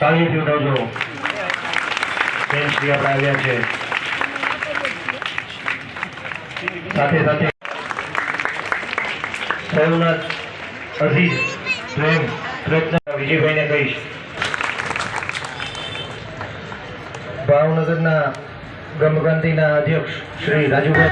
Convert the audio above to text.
તાળીઓથી ઉઠાવજો. બેન શ્રી આપણે આવ્યા છે. સાથે સાથે સૌનાથ અઝીઝ પ્રેમ પ્રયત્ન વિજયભાઈને કહીશ. ભાવનગરના બ્રહ્મક્રાંતિના અધ્યક્ષ શ્રી રાજુભાઈ